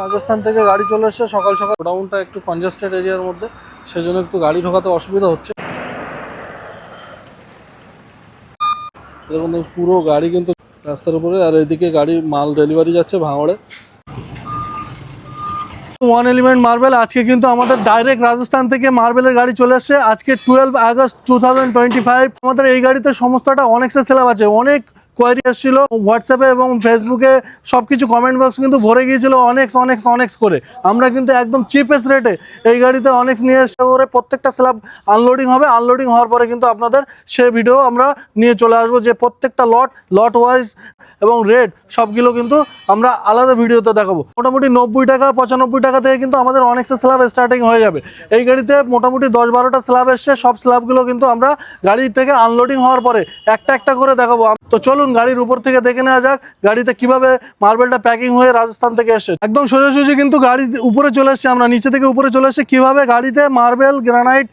রাজস্থান থেকে গাড়ি চলে এসছে সকাল সকাল গোডাউনটা একটু কনজাস্টেড এরিয়ার মধ্যে, সেজন্য একটু গাড়ি ঢোকাতে অসুবিধা হচ্ছে। পুরো গাড়ি কিন্তু রাস্তার উপরে, আর এদিকে গাড়ি মাল ডেলিভারি যাচ্ছে ভাঙড়ে। ওয়ান এলিমেন্ট মার্বেল আজকে কিন্তু আমাদের ডাইরেক্ট রাজস্থান থেকে মার্বেলের গাড়ি চলে আসছে। আজকে টুয়েলভ আগস্ট টু আমাদের এই গাড়িতে সমস্তটা অনেকটা সেলাব আছে। অনেক কোয়ারি এসেছিল হোয়াটসঅ্যাপে এবং ফেসবুকে সব কিছু কমেন্ট বক্স কিন্তু ভরে গিয়েছিল অনেক্স অনেক্স অনেক্স করে। আমরা কিন্তু একদম চিপেস্ট রেটে এই গাড়িতে অনেক্স নিয়ে এসে করে প্রত্যেকটা স্ল্যাব আনলোডিং হবে। আনলোডিং হওয়ার পরে কিন্তু আপনাদের সে ভিডিও আমরা নিয়ে চলে আসব যে প্রত্যেকটা লট লট ওয়াইজ এবং রেট সবগুলো কিন্তু আমরা আলাদা ভিডিওতে দেখাবো। মোটামুটি নব্বই টাকা, পঁচানব্বই টাকা থেকে কিন্তু আমাদের অনেকটা স্ল্যাব স্টার্টিং হয়ে যাবে। এই গাড়িতে মোটামুটি দশ বারোটা স্ল্যাব এসছে, সব স্ল্যাবগুলো কিন্তু আমরা গাড়ি থেকে আনলোডিং হওয়ার পরে একটা একটা করে দেখাবো। তো চলুন গাড়ির উপর থেকে দেখে নেওয়া যাক, গাড়িতে কীভাবে মার্বেলটা প্যাকিং হয়ে রাজস্থান থেকে এসে একদম সোজাসুজি কিন্তু গাড়ি উপরে চলে এসছে আমরা নিচে থেকে উপরে চলে এসছে কীভাবে গাড়িতে মার্বেল গ্রানাইট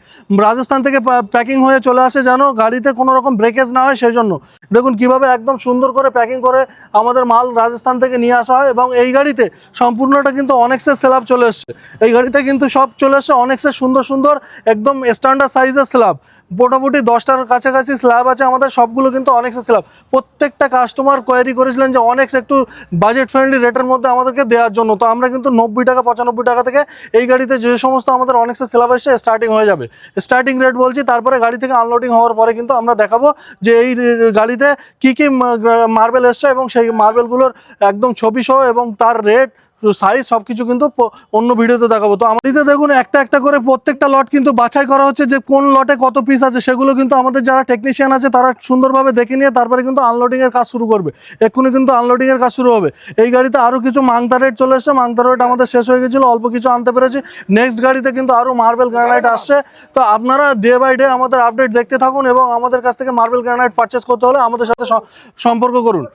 রাজস্থান থেকে প্যাকিং হয়ে চলে আসে যেন গাড়িতে কোনো রকম ব্রেকেজ না হয়, সেই জন্য। দেখুন কীভাবে একদম সুন্দর করে প্যাকিং করে আমাদের মাল রাজস্থান থেকে নিয়ে আসা হয় এবং এই গাড়িতে সম্পূর্ণটা কিন্তু অনেক্সের স্ল্যাব চলে এসছে। এই গাড়িতে কিন্তু সব চলে এসছে, অনেক্সের সুন্দর সুন্দর একদম স্ট্যান্ডার্ড সাইজের স্ল্যাব মোটামুটি দশটার কাছাকাছি স্ল্যাব আছে আমাদের, সবগুলো কিন্তু অনেক্সের স্ল্যাব প্রত্যেকটা কাস্টমার কোয়ারি করেছিলেন যে অনেক্স একটু বাজেট ফ্রেন্ডলি রেটের মধ্যে আমাদেরকে দেওয়ার জন্য। তো আমরা কিন্তু নব্বই টাকা, পঁচানব্বই টাকা থেকে এই গাড়িতে যে সমস্ত আমাদের অনেক্সের স্ল্যাব এসছে স্টার্টিং হয়ে যাবে। স্টার্টিং রেট বলছি, তারপরে গাড়ি থেকে আনলোডিং হওয়ার পরে কিন্তু আমরা দেখাবো যে এই গাড়িতে কি কি মার্বেল এসছে এবং সেই মার্বেলগুলোর একদম ছবি সহ এবং তার রেট সাইজ সব কিছু কিন্তু অন্য ভিডিওতে দেখাবো। তো আমাদের দেখুন, একটা একটা করে প্রত্যেকটা লট কিন্তু বাছাই করা হচ্ছে যে কোন লটে কত পিস আছে, সেগুলো কিন্তু আমাদের যারা টেকনিশিয়ান আছে, তারা সুন্দরভাবে দেখে নিয়ে তারপরে কিন্তু আনলোডিং এর কাজ শুরু করবে। এক্ষুনি কিন্তু আনলোডিং এর কাজ শুরু হবে। এই গাড়িতে আরও কিছু মাংতা রেট চলে এসছে। মাংতা রেট আমাদের শেষ হয়ে গেছিল, অল্প কিছু আনতে পেরেছি। নেক্সট গাড়িতে কিন্তু আরও মার্বেল গ্রানাইট আসছে। তো আপনারা ডে বাই ডে আমাদের আপডেট দেখতে থাকুন এবং আমাদের কাছ থেকে মার্বেল গ্রানাইট পারচেস করতে হলে আমাদের সাথে সম্পর্ক করুন।